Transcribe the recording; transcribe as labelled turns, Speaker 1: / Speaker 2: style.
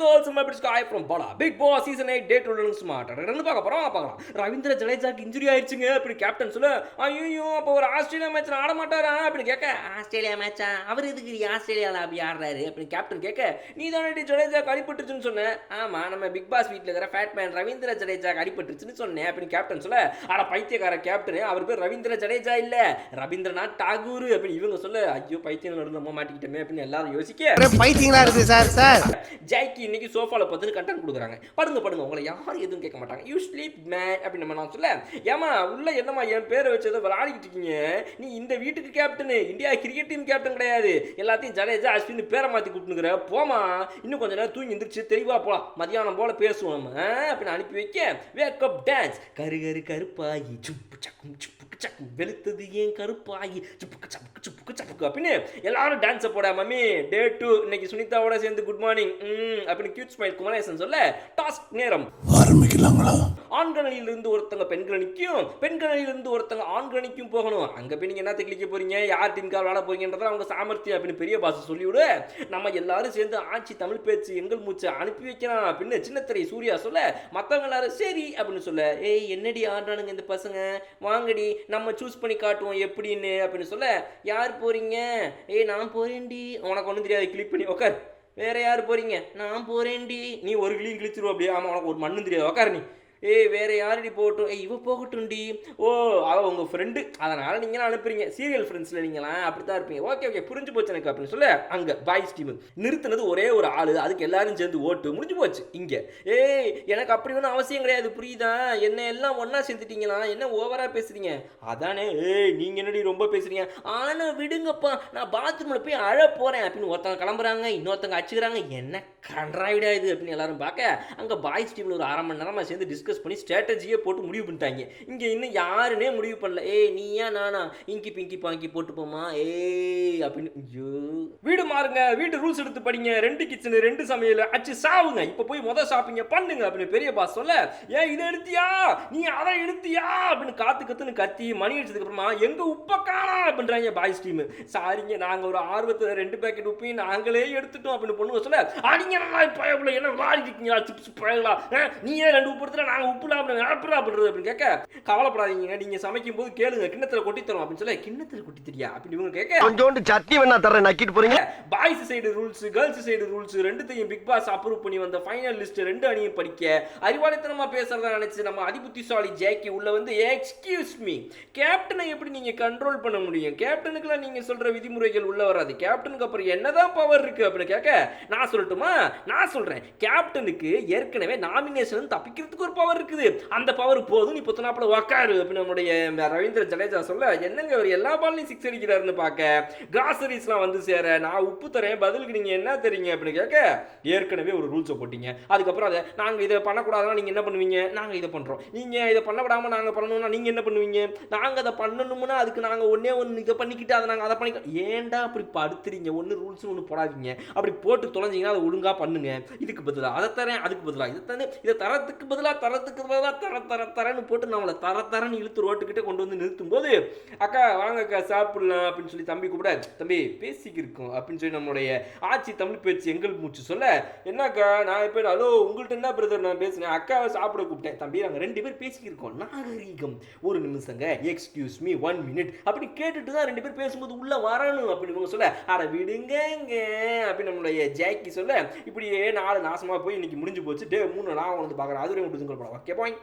Speaker 1: And girls bits guy from Bala Bigg Boss season eight date twelve smart ரெண்டு பார்க்க போறோம் பார்க்கலாம். Ravindra ஜடேஜாக்கு injury ஆயிடுச்சுங்க அப்படி கேப்டன் சொல்ல ஐயோ அப்போ ஒரு ஆஸ்திரேலியா மேட்ச் ஆட மாட்டாரா அப்படின்னு கேட்க ஆஸ்திரேலியா மேட்சா அவர் எதுக்கு ஆஸ்திரேலியாவில் அப்படி ஆடுறாரு? அப்படின்னு கேப்டன் கேட்க நீ தானே ஜடேஜா அடிபட்டுருச்சுன்னு சொன்னேன் ஆமா நம்ம பிக் பாஸ் வீட்டில் இருக்கிற ஃபேட் மேன் ரவீந்திர ஜடேஜா அடிபட்டுருச்சுன்னு சொன்னேன் அப்படின்னு கேப்டன் சொல்ல அட பைத்தியக்கார கேப்டன் அவர் பேர் ரவீந்திர ஜடேஜா இல்ல ரவீந்திரநாத் டாகூர் அப்படின்னு இவங்க சொல்ல ஐயோ பைத்தியம் நடுவில் நம்ம மாட்டிக்கிட்டோமே அப்படின்னு எல்லாரும் யோசிக்க
Speaker 2: பைத்தியங்களா இருக்கு சார் சார்.
Speaker 1: ஜாய்க்கு இன்னைக்கு சோஃபாவில் பார்த்துட்டு கண்டென்ட் கொடுக்குறாங்க. படுங்க படுங்க. உங்களை யாரும் எதுவும் கேட்க மாட்டாங்க. யூ ஸ்லீப் மேன் அப்படின்னு நம்ம நான் சொல்ல ஏமா உள்ள என்னம்மா என் பேரை வச்சு ஏதோ விளையாடிக்கிட்டு இருக்கீங்க? நீ இந்த வீட்டுக்கு captain India cricket team captain கிடையாது. எல்லாத்தையும் ஜடேஜா அஸ்வின் பேரை மாற்றி கூப்பிட்டுங்கிற போமா இன்னும் கொஞ்ச நேரம் தூங்கி எந்திரிச்சு தெளிவாக போலாம். மதியானம் போல பேசுவோம் நம்ம. அப்படின்னு அனுப்பி வைக்க. வேக் அப் டான்ஸ் கரு கரு கருப்பாகி சுப்பு சக்கும் சுப்புக்கு சக்கும். வெளுத்தது ஏன் கருப்பாகி சுப்புக்கு சப்புக்கு சுப்பு சப்புக்கு அப்படின்னு எல்லாரும் டான்ஸை போட மம்மி. டே டூ இன்னைக்கு சுனிதாவோட சேர்ந்து குட் மார்னிங் அப்படின்னு கியூட் ஸ்மைல் குமரேசன் சொல்ல டாஸ்க் நேரம்.
Speaker 3: ஆரம்பிக்கலாங்களா?
Speaker 1: ஆண்கணிலிருந்து ஒருத்தங்க பெண்கணிக்கும் பெண்கணிலிருந்து ஒருத்தங்க ஆண்கணிக்கும் போகணும். அங்க போய் நீங்க என்ன கிளிக்க போறீங்க? யார் டீம் கால் விளாட போறீங்கன்றத அவங்க சாமர்த்தியம் அப்படின்னு பெரிய பாச சொல்லிவிடு. நம்ம எல்லாரும் சேர்ந்து ஆட்சி தமிழ் பேச்சு எங்கள் மூச்சு அனுப்பி வைக்கலாம் அப்படின்னு சின்னத்திரை சூர்யா சொல்ல மத்தவங்க எல்லாரும் சரி அப்படின்னு சொல்ல ஏய் என்னடி ஆடுறானுங்க இந்த பசங்க? வாங்கடி நம்ம சூஸ் பண்ணி காட்டுவோம் எப்படின்னு? அப்படின்னு சொல்ல யார் போறீங்க? ஏய் நான் போகிறேன்டி உனக்கு ஒன்றும் தெரியாது. கிளிக் பண்ணி உக்கார். வேற யார் போறீங்க? நான் போகிறேன்டி நீ ஒரு கிளியும் கிழிச்சிருவ அப்படியே. ஆமா உனக்கு ஒரு மண்ணும் தெரியாது. உக்கார் நீ. ஏய் வேறு யாரடி போகட்டும் ஏய் இவ போகட்டும்டி. ஓ அவள் உங்கள் ஃப்ரெண்டு அதனால் நீங்களாம் அனுப்புறீங்க. சீரியல் ஃப்ரெண்ட்ஸில் நீங்களாம் அப்படித்தான் இருப்பீங்க. ஓகே ஓகே புரிஞ்சு போச்சு எனக்கு அப்படின்னு சொல்ல. அங்கே பாய்ஸ் டீம் நிறுத்தினது ஒரே ஒரு ஆள். அதுக்கு எல்லாரும் சேர்ந்து ஓட்டு. முடிஞ்சு போச்சு. இங்கே. ஏய் எனக்கு அப்படி ஒன்றும் அவசியம் கிடையாது. புரியுதா? என்ன எல்லாம் ஒன்றா சேர்த்துட்டீங்களா என்ன ஓவராக பேசுறீங்க? அதானே. ஏய் நீங்கள் என்னடி ரொம்ப பேசுகிறீங்க ஆனால் விடுங்கப்பா. நான் பாத்ரூமில் போய் அழ போகிறேன் அப்படின்னு ஒருத்தவங்க கிளம்புறாங்க. இன்னொருத்தவங்க அச்சுக்கிறாங்க என்ன கன்றாவிடா இது அப்படின்னு எல்லாரும் பார்க்க. அங்கே பாய்ஸ் டீமில் ஒரு அரை மணி நேரமாக சேர்ந்து டிஸ்கஸ் பண்ணி ஸ்ட்ராட்டஜியே போட்டு முடிவு பண்ணிட்டாங்க. இங்கே இன்னும் யாருனே முடிவு பண்ணல. ஏய் நீ ஏன் நானா? இங்கி பிங்கி பாங்கி போட்டு போமா ஏய் அப்படின்னு. ஐயோ. வீடு மாறுங்க. வீட்டு ரூல்ஸ் எடுத்து படிங்க. ரெண்டு கிச்சனு ரெண்டு சமையல். அச்சு சாவுங்க. இப்போ போய் மொதல் ஷாப்பிங்க பண்ணுங்க அப்படின்னு பெரிய பாஸ் சொல்ல ஏன் இதை எடுத்தியா? நீ அதை எடுத்தியா? அப்படின்னு காத்து கத்துன்னு கத்தி மணி அடிச்சதுக்கு அப்புறமா எங்க உப்ப காணா? அப்படின்றாங்க பாய்ஸ் டீம் சாரிங்க நாங்க ஒரு ஆர்வத்தில் ரெண்டு பேக்கெட் உப்பையும் நாங்களே எடுத்துட்டோம். அப்படின்னு பொண்ணுங்க சொல்ல அடிங்க நல்லா பயப்புல என்ன விளாடி சிப்ஸ் பயங்களா நீ ஏன் ரெண்டு உப்பு எடுத்துட்டா நாங்க உப்பு இல்லாம நடப்புறா அப்படின்றது அப்படின்னு கேட்க கவலைப்படாதீங்க நீங்க சமைக்கும் போது கேளுங்க கிண்ணத்துல கொட்டி தரோம் அப்படின்னு சொல்ல கிண்ணத்துல கொட்டி தெரியா அப்படின்னு இவங்க கேட்க
Speaker 2: கொஞ்சோண்டு சட்னி வேணா தரேன் நக்கிட்டு போறீங்க.
Speaker 1: Boys side rules girls side rules ரெண்டுத்தையும் பிக் பாஸ் அப்ரூவ் பண்ணி வந்த ஃபைனல் லிஸ்ட் ரெண்டு அணியும் படிக்க. அறிவாளித்தனமா பேசுறதா நினைச்சு நம்ம அதிபுத்திசாலி ஜேக்கி உள்ள வந்து எக்ஸ்கியூஸ் மீ கேப்டனை எப்படி நீங்க கண்ட்ரோல் பண்ண முடியும்? கேப்டனுக்குலாம் நீங்க சொல்ற விதிமுறைகள் உள்ள வராது. கேப்டனுக்கு அப்புறம் என்னதான் பவர் இருக்கு? அப்படின்னு கேட்க நான் சொல்லட்டுமா? நான் சொல்றேன். கேப்டனுக்கு ஏற்கனவே நாமினேஷன் தப்பிக்கிறதுக்கு ஒரு பவர் இருக்குது. அந்த பவர் போதும் நீ பொத்தனாப்புல உக்காரு. அப்படின்னு நம்முடைய ரவீந்திர ஜடேஜா சொல்ல என்னங்க அவர் எல்லா பால்லையும் சிக்ஸ் அடிக்கிறாருன்னு பார்க்க? கிராசரிஸ்லாம் வந்து சேர நான் உப்பு தரேன் பதிலுக்கு நீங்கள் என்ன தெரியுங்க அப்படின்னு கேட்க ஏற்கனவே ஒரு ரூல்ஸை போட்டீங்க. அதுக்கப்புறம் அதை நாங்கள் இதை பண்ணக்கூடாதுன்னா நீங்கள் என்ன பண்ணுவீங்க? நாங்கள் இதை பண்ணுறோம் நீங்கள் இதை பண்ண விடாமல் நாங்கள் பண்ணணும்னா நீங்கள் என்ன பண்ணுவீங்க? நாங்கள் அதை பண்ணணும்னா அதுக்கு நாங்கள் ஒன்றே ஒன்று இதை பண்ணிக்கிட்டு அதை நாங்கள் அதை பண்ணிக்க ஏன்டா அப்படி படுத்துறீங்க? ஒன்று ரூல்ஸ் ஒன்று போடாதீங்க. அப்படி போட்டு தொலைஞ்சிங்கன்னா அதை ஒழுங்காக பண்ணுங்க. இதுக்கு பதிலாக அதை தரேன் அதுக்கு பதிலாக இதை தரேன் இதை தரத்துக்கு பதிலாக தரத்துக்கு பதிலாக தர தர தரன்னு போட்டு நம்மளை தர தரன்னு இழுத்து ரோட்டுக்கிட்ட கொண்டு வந்து நிறுத்தும் போது அக்கா வாங்க அக்கா சாப்பிடலாம் அப்படின்னு சொல்லி தம்பி கூட தம்பி பேசிக்கிருக்கோம் அப்படின்னு சொல்லி நம்மளுடைய ஆட்சி தமிழ் பேச்சு எங்கள் மூச்சு சொல்ல என்னக்கா நான் இப்போ ஹலோ உங்கள்கிட்ட என்ன பிரதர் நான் பேசுனேன்? அக்காவை சாப்பிட கூப்பிட்டேன். தம்பி நாங்கள் ரெண்டு பேர் பேசிக்கிருக்கோம். நாகரீகம். ஒரு நிமிஷங்க எக்ஸ்கியூஸ் மீ ஒன் மினிட் அப்படி கேட்டுட்டு தான் ரெண்டு பேர் பேசும்போது உள்ள வரணும் அப்படின்னு சொல்ல அட விடுங்கங்க. அப்படின்னு நம்மளுடைய ஜாக்கி சொல்ல இப்படியே நாலு நாசமா போய் இன்னைக்கு முடிஞ்சு போச்சு. டே மூணு நான் வந்து பார்க்குறேன். அதுவே விட்டு படம் ஓகே பாய்